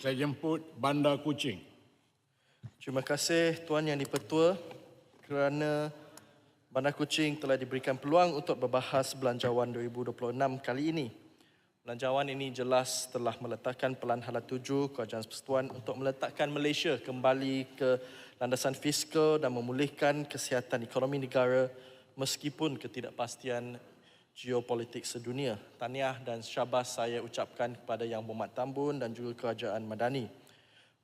saya jemput Bandar Kuching. Terima kasih Tuan Yang Dipertua kerana Bandar Kuching telah diberikan peluang untuk berbahas Belanjawan 2026 kali ini. Belanjawan ini jelas telah meletakkan pelan hala tuju Kerajaan Persekutuan untuk meletakkan Malaysia kembali ke landasan fiskal dan memulihkan kesihatan ekonomi negara meskipun ketidakpastian geopolitik sedunia. Tahniah dan syabas saya ucapkan kepada Yang Berhormat Tambun dan juga Kerajaan Madani.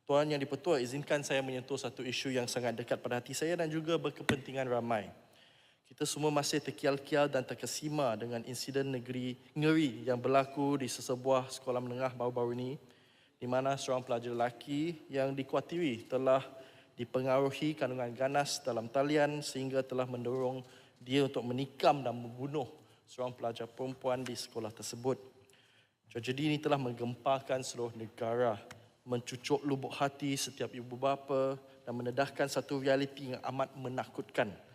Tuan Yang Dipertua, izinkan saya menyentuh satu isu yang sangat dekat pada hati saya dan juga berkepentingan ramai. Kita semua masih terkial-kial dan terkesima dengan insiden negeri ngeri yang berlaku di sesebuah sekolah menengah baru-baru ini di mana seorang pelajar lelaki yang dikuatiri telah dipengaruhi kandungan ganas dalam talian sehingga telah mendorong dia untuk menikam dan membunuh seorang pelajar perempuan di sekolah tersebut. Tragedi ini telah menggempakan seluruh negara, mencucuk lubuk hati setiap ibu bapa dan mendedahkan satu realiti yang amat menakutkan –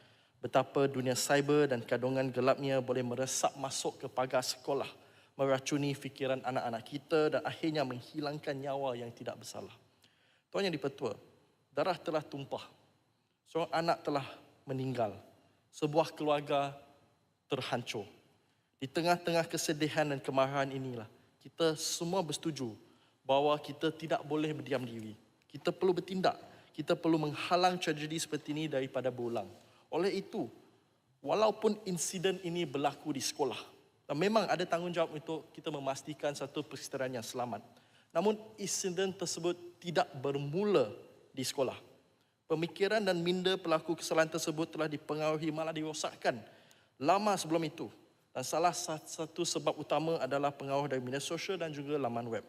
betapa dunia cyber dan kandungan gelapnya boleh meresap masuk ke pagar sekolah, meracuni fikiran anak-anak kita dan akhirnya menghilangkan nyawa yang tidak bersalah. Tuan yang dipertua, darah telah tumpah. Seorang anak telah meninggal. Sebuah keluarga terhancur. Di tengah-tengah kesedihan dan kemarahan inilah, kita semua bersetuju bahawa kita tidak boleh berdiam diri. Kita perlu bertindak. Kita perlu menghalang tragedi seperti ini daripada berulang. Oleh itu, walaupun insiden ini berlaku di sekolah, dan memang ada tanggungjawab untuk kita memastikan satu persekitaran yang selamat. Namun insiden tersebut tidak bermula di sekolah. Pemikiran dan minda pelaku kesalahan tersebut telah dipengaruhi malah dirosakkan lama sebelum itu. Dan salah satu sebab utama adalah pengaruh dari media sosial dan juga laman web.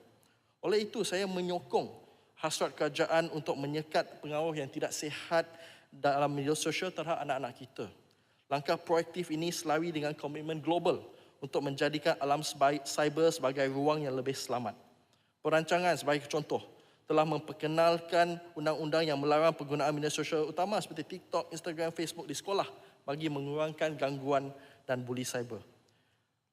Oleh itu, saya menyokong hasrat kerajaan untuk menyekat pengaruh yang tidak sihat dalam media sosial terhadap anak-anak kita. Langkah proaktif ini selari dengan komitmen global untuk menjadikan alam cyber sebagai ruang yang lebih selamat. Perancangan sebagai contoh telah memperkenalkan undang-undang yang melarang penggunaan media sosial utama seperti TikTok, Instagram, Facebook di sekolah bagi mengurangkan gangguan dan buli cyber.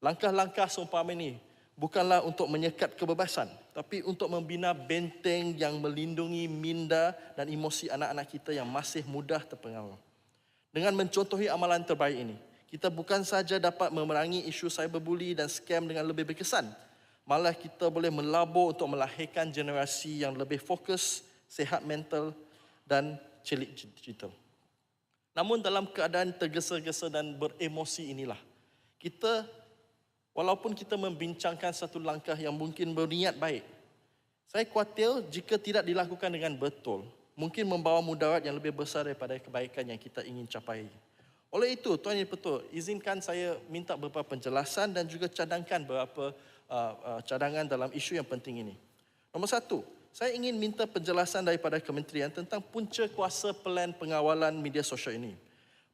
Langkah-langkah seumpama ini bukanlah untuk menyekat kebebasan, tapi untuk membina benteng yang melindungi minda dan emosi anak-anak kita yang masih mudah terpengaruh. Dengan mencontohi amalan terbaik ini, kita bukan saja dapat memerangi isu cyberbully dan scam dengan lebih berkesan, malah kita boleh melabur untuk melahirkan generasi yang lebih fokus, sehat mental dan celik digital. Namun dalam keadaan tergesa-gesa dan beremosi inilah, kita walaupun kita membincangkan satu langkah yang mungkin berniat baik, saya khawatir jika tidak dilakukan dengan betul, mungkin membawa mudarat yang lebih besar daripada kebaikan yang kita ingin capai. Oleh itu, Tuan Yang Betul, izinkan saya minta beberapa penjelasan dan juga cadangkan beberapa uh, uh, cadangan dalam isu yang penting ini. Nombor satu, saya ingin minta penjelasan daripada kementerian tentang punca kuasa pelan pengawalan media sosial ini.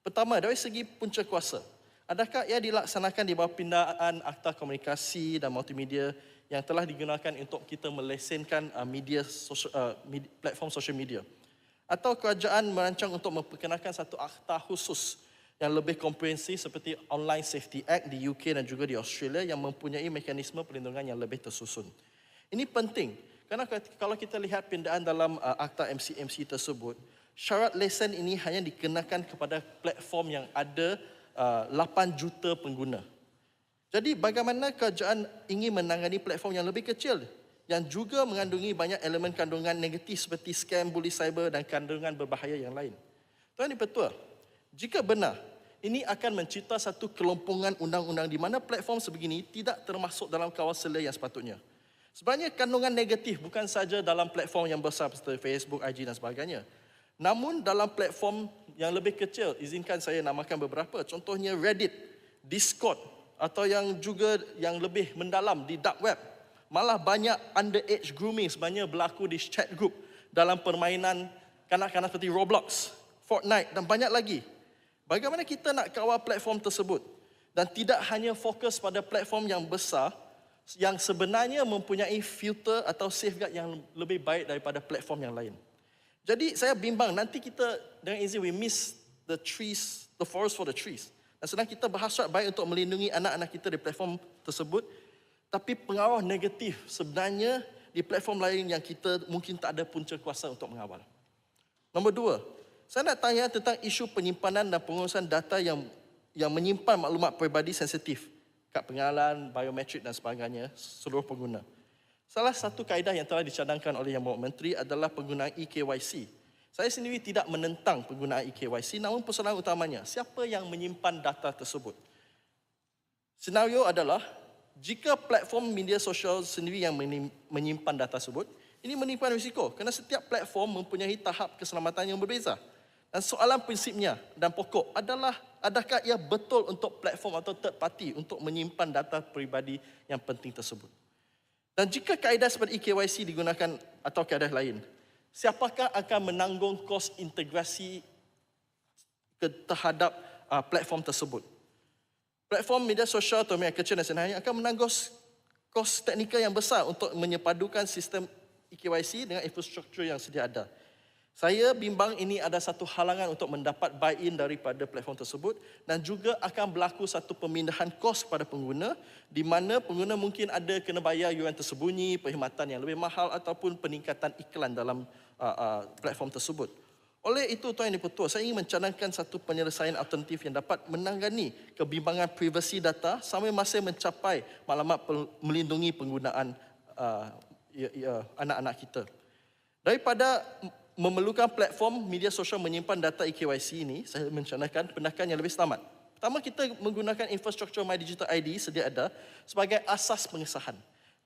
Pertama, dari segi punca kuasa, Adakah ia dilaksanakan di bawah pindaan Akta Komunikasi dan Multimedia yang telah digunakan untuk kita melesenkan uh, media, uh, platform sosial media? Atau kerajaan merancang untuk memperkenalkan satu akta khusus yang lebih komprehensif seperti Online Safety Act di UK dan juga di Australia yang mempunyai mekanisme perlindungan yang lebih tersusun. Ini penting kerana kalau kita lihat pindaan dalam uh, akta MCMC tersebut, syarat lesen ini hanya dikenakan kepada platform yang ada 8 uh, juta pengguna. Jadi bagaimana kerajaan ingin menangani platform yang lebih kecil yang juga mengandungi banyak elemen kandungan negatif seperti scam, bully cyber dan kandungan berbahaya yang lain. Tuan Dipertua, jika benar ini akan mencipta satu kelompongan undang-undang di mana platform sebegini tidak termasuk dalam kawasan yang sepatutnya. Sebenarnya kandungan negatif bukan saja dalam platform yang besar seperti Facebook, IG dan sebagainya. Namun dalam platform yang lebih kecil, izinkan saya namakan beberapa. Contohnya Reddit, Discord atau yang juga yang lebih mendalam di dark web. Malah banyak underage grooming sebenarnya berlaku di chat group dalam permainan kanak-kanak seperti Roblox, Fortnite dan banyak lagi. Bagaimana kita nak kawal platform tersebut dan tidak hanya fokus pada platform yang besar yang sebenarnya mempunyai filter atau safeguard yang lebih baik daripada platform yang lain. Jadi saya bimbang nanti kita dengan easy we miss the trees, the forest for the trees. Dan sedang kita berhasrat baik untuk melindungi anak-anak kita di platform tersebut, tapi pengaruh negatif sebenarnya di platform lain yang kita mungkin tak ada punca kuasa untuk mengawal. Nombor dua, saya nak tanya tentang isu penyimpanan dan pengurusan data yang yang menyimpan maklumat peribadi sensitif, kad pengenalan, biometrik dan sebagainya seluruh pengguna. Salah satu kaedah yang telah dicadangkan oleh Yang Berhormat Menteri adalah penggunaan eKYC. Saya sendiri tidak menentang penggunaan eKYC, namun persoalan utamanya, siapa yang menyimpan data tersebut? Senario adalah, jika platform media sosial sendiri yang menyimpan data tersebut, ini menimbulkan risiko kerana setiap platform mempunyai tahap keselamatan yang berbeza. Dan soalan prinsipnya dan pokok adalah adakah ia betul untuk platform atau third party untuk menyimpan data peribadi yang penting tersebut. Dan jika kaedah seperti eKYC digunakan atau kaedah lain, siapakah akan menanggung kos integrasi ke terhadap uh, platform tersebut? Platform media sosial atau media kecil dan sebenarnya akan menanggung kos teknikal yang besar untuk menyepadukan sistem eKYC dengan infrastruktur yang sedia ada. Saya bimbang ini ada satu halangan untuk mendapat buy-in daripada platform tersebut dan juga akan berlaku satu pemindahan kos kepada pengguna di mana pengguna mungkin ada kena bayar yuran tersembunyi, perkhidmatan yang lebih mahal ataupun peningkatan iklan dalam uh, uh, platform tersebut. Oleh itu, Tuan Yang Dipertua, saya ingin mencadangkan satu penyelesaian alternatif yang dapat menangani kebimbangan privasi data sambil masih mencapai maklumat melindungi penggunaan uh, ya- ya, anak-anak kita. Daripada memerlukan platform media sosial menyimpan data eKYC ini, saya mencadangkan pendekatan yang lebih selamat. Pertama, kita menggunakan infrastruktur My Digital ID sedia ada sebagai asas pengesahan.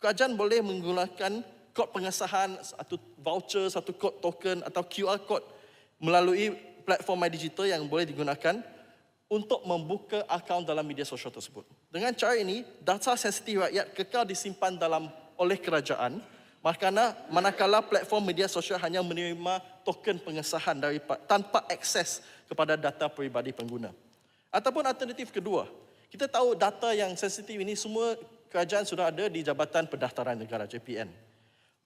Kerajaan boleh menggunakan kod pengesahan, satu voucher, satu kod token atau QR code melalui platform My Digital yang boleh digunakan untuk membuka akaun dalam media sosial tersebut. Dengan cara ini, data sensitif rakyat kekal disimpan dalam oleh kerajaan Makana manakala platform media sosial hanya menerima token pengesahan dari tanpa akses kepada data peribadi pengguna. Ataupun alternatif kedua, kita tahu data yang sensitif ini semua kerajaan sudah ada di Jabatan Pendaftaran Negara JPN.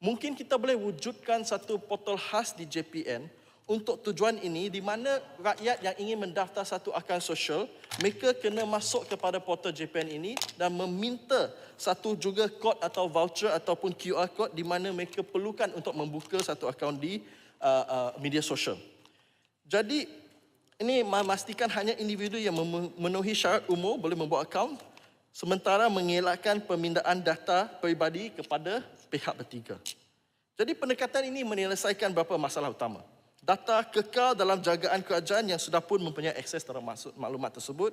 Mungkin kita boleh wujudkan satu portal khas di JPN untuk tujuan ini di mana rakyat yang ingin mendaftar satu akaun sosial mereka kena masuk kepada portal JPN ini dan meminta satu juga kod atau voucher ataupun QR code di mana mereka perlukan untuk membuka satu akaun di uh, uh, media sosial. Jadi ini memastikan hanya individu yang memenuhi syarat umur boleh membuat akaun sementara mengelakkan pemindahan data peribadi kepada pihak bertiga. Jadi pendekatan ini menyelesaikan beberapa masalah utama. Data kekal dalam jagaan kerajaan yang sudah pun mempunyai akses terhadap maklumat tersebut.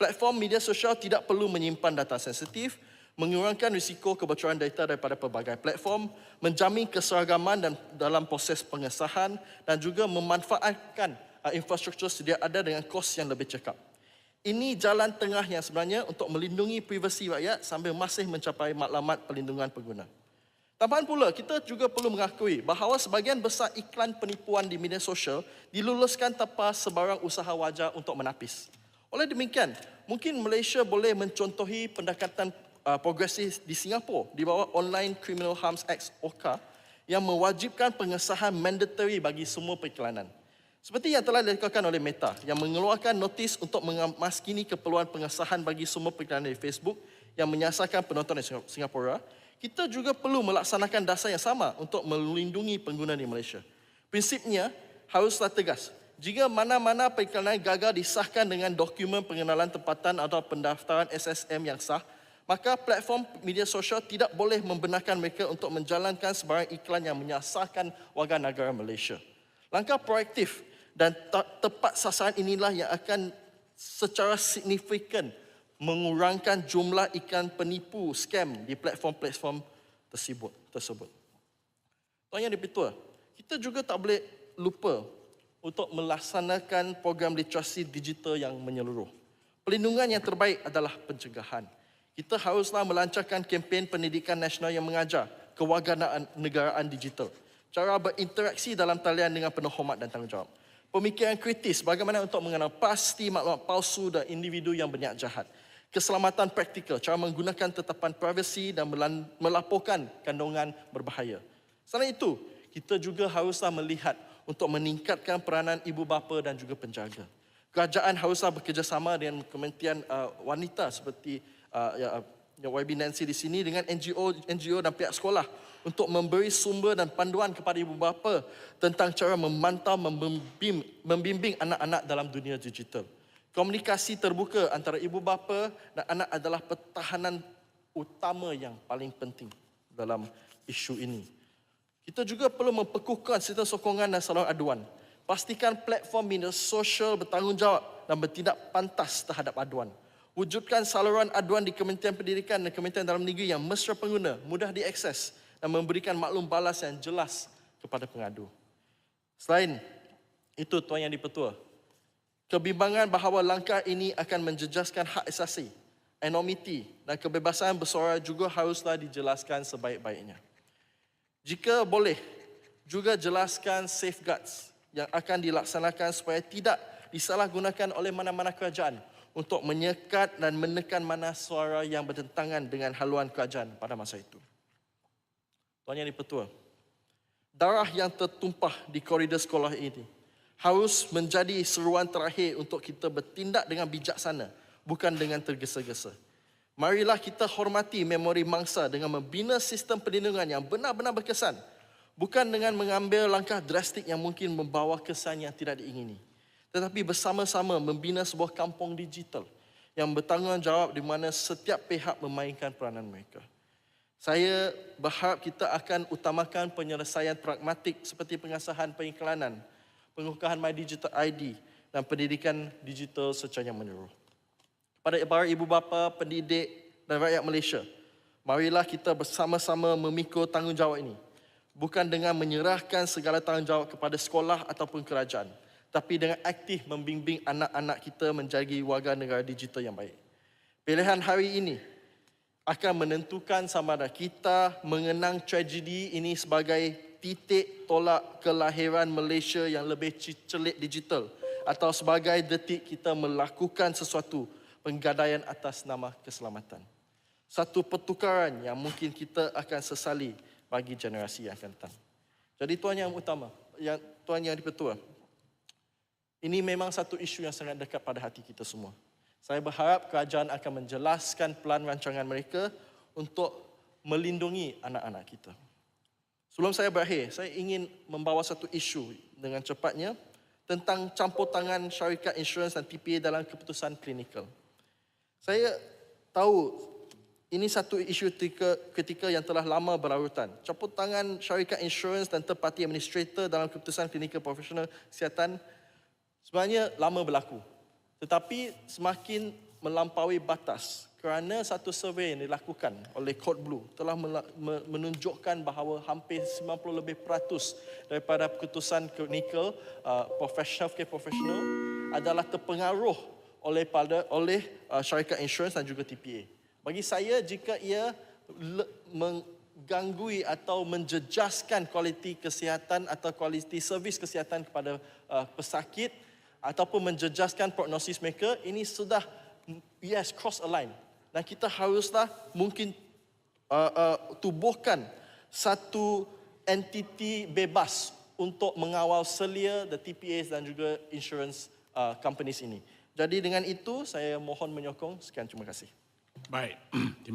Platform media sosial tidak perlu menyimpan data sensitif, mengurangkan risiko kebocoran data daripada pelbagai platform, menjamin keseragaman dan dalam proses pengesahan dan juga memanfaatkan uh, infrastruktur sedia ada dengan kos yang lebih cekap. Ini jalan tengah yang sebenarnya untuk melindungi privasi rakyat sambil masih mencapai maklumat perlindungan pengguna. Tambahan pula, kita juga perlu mengakui bahawa sebahagian besar iklan penipuan di media sosial diluluskan tanpa sebarang usaha wajar untuk menapis. Oleh demikian, mungkin Malaysia boleh mencontohi pendekatan uh, progresif di Singapura di bawah Online Criminal Harms Act OCA yang mewajibkan pengesahan mandatory bagi semua periklanan. Seperti yang telah dilakukan oleh Meta yang mengeluarkan notis untuk memaskini keperluan pengesahan bagi semua periklanan di Facebook yang menyasarkan penonton di Singapura kita juga perlu melaksanakan dasar yang sama untuk melindungi pengguna di Malaysia. Prinsipnya haruslah tegas. Jika mana-mana periklanan gagal disahkan dengan dokumen pengenalan tempatan atau pendaftaran SSM yang sah, maka platform media sosial tidak boleh membenarkan mereka untuk menjalankan sebarang iklan yang menyasarkan warga negara Malaysia. Langkah proaktif dan tepat sasaran inilah yang akan secara signifikan mengurangkan jumlah ikan penipu scam di platform-platform tersebut. tersebut. Tuan Yang Dipertua, kita juga tak boleh lupa untuk melaksanakan program literasi digital yang menyeluruh. Pelindungan yang terbaik adalah pencegahan. Kita haruslah melancarkan kempen pendidikan nasional yang mengajar kewarganegaraan negaraan digital. Cara berinteraksi dalam talian dengan penuh hormat dan tanggungjawab. Pemikiran kritis bagaimana untuk mengenal pasti maklumat palsu dan individu yang berniat jahat keselamatan praktikal, cara menggunakan tetapan privasi dan melaporkan kandungan berbahaya. Selain itu, kita juga haruslah melihat untuk meningkatkan peranan ibu bapa dan juga penjaga. Kerajaan haruslah bekerjasama dengan Kementerian uh, Wanita seperti uh, ya, yang YB Nancy di sini dengan NGO NGO dan pihak sekolah untuk memberi sumber dan panduan kepada ibu bapa tentang cara memantau membimbing, membimbing anak-anak dalam dunia digital. Komunikasi terbuka antara ibu bapa dan anak adalah pertahanan utama yang paling penting dalam isu ini. Kita juga perlu memperkukuhkan sistem sokongan dan saluran aduan. Pastikan platform media sosial bertanggungjawab dan bertindak pantas terhadap aduan. Wujudkan saluran aduan di Kementerian Pendidikan dan Kementerian Dalam Negeri yang mesra pengguna, mudah diakses dan memberikan maklum balas yang jelas kepada pengadu. Selain itu, Tuan Yang Dipertua, kebimbangan bahawa langkah ini akan menjejaskan hak asasi, anonymity dan kebebasan bersuara juga haruslah dijelaskan sebaik-baiknya. Jika boleh, juga jelaskan safeguards yang akan dilaksanakan supaya tidak disalahgunakan oleh mana-mana kerajaan untuk menyekat dan menekan mana suara yang bertentangan dengan haluan kerajaan pada masa itu. Tuan Yang Dipertua, darah yang tertumpah di koridor sekolah ini harus menjadi seruan terakhir untuk kita bertindak dengan bijaksana, bukan dengan tergesa-gesa. Marilah kita hormati memori mangsa dengan membina sistem perlindungan yang benar-benar berkesan bukan dengan mengambil langkah drastik yang mungkin membawa kesan yang tidak diingini tetapi bersama-sama membina sebuah kampung digital yang bertanggungjawab di mana setiap pihak memainkan peranan mereka. Saya berharap kita akan utamakan penyelesaian pragmatik seperti pengasahan pengiklanan, pengukuhan My Digital ID dan pendidikan digital secara menyeluruh. Kepada para ibu bapa, pendidik dan rakyat Malaysia, marilah kita bersama-sama memikul tanggungjawab ini bukan dengan menyerahkan segala tanggungjawab kepada sekolah ataupun kerajaan, tapi dengan aktif membimbing anak-anak kita menjadi warga negara digital yang baik. Pilihan hari ini akan menentukan sama ada kita mengenang tragedi ini sebagai titik tolak kelahiran Malaysia yang lebih celik digital atau sebagai detik kita melakukan sesuatu penggadaian atas nama keselamatan. Satu pertukaran yang mungkin kita akan sesali bagi generasi yang akan datang. Jadi tuan yang utama, yang tuan yang dipertua, ini memang satu isu yang sangat dekat pada hati kita semua. Saya berharap kerajaan akan menjelaskan pelan rancangan mereka untuk melindungi anak-anak kita. Sebelum saya berakhir, saya ingin membawa satu isu dengan cepatnya tentang campur tangan syarikat insurans dan TPA dalam keputusan klinikal. Saya tahu ini satu isu ketika, ketika yang telah lama berlarutan. Campur tangan syarikat insurans dan third party administrator dalam keputusan klinikal profesional kesihatan sebenarnya lama berlaku. Tetapi semakin melampaui batas kerana satu survei yang dilakukan oleh Code Blue telah menunjukkan bahawa hampir 90 lebih peratus daripada keputusan klinikal uh, professional care professional adalah terpengaruh oleh pada oleh uh, syarikat insurans dan juga TPA. Bagi saya jika ia mengganggu atau menjejaskan kualiti kesihatan atau kualiti servis kesihatan kepada uh, pesakit ataupun menjejaskan prognosis mereka ini sudah yes cross a line dan kita haruslah mungkin uh, uh, tubuhkan satu entiti bebas untuk mengawal selia the TPAs dan juga insurance uh, companies ini. Jadi dengan itu saya mohon menyokong sekian terima kasih. Baik,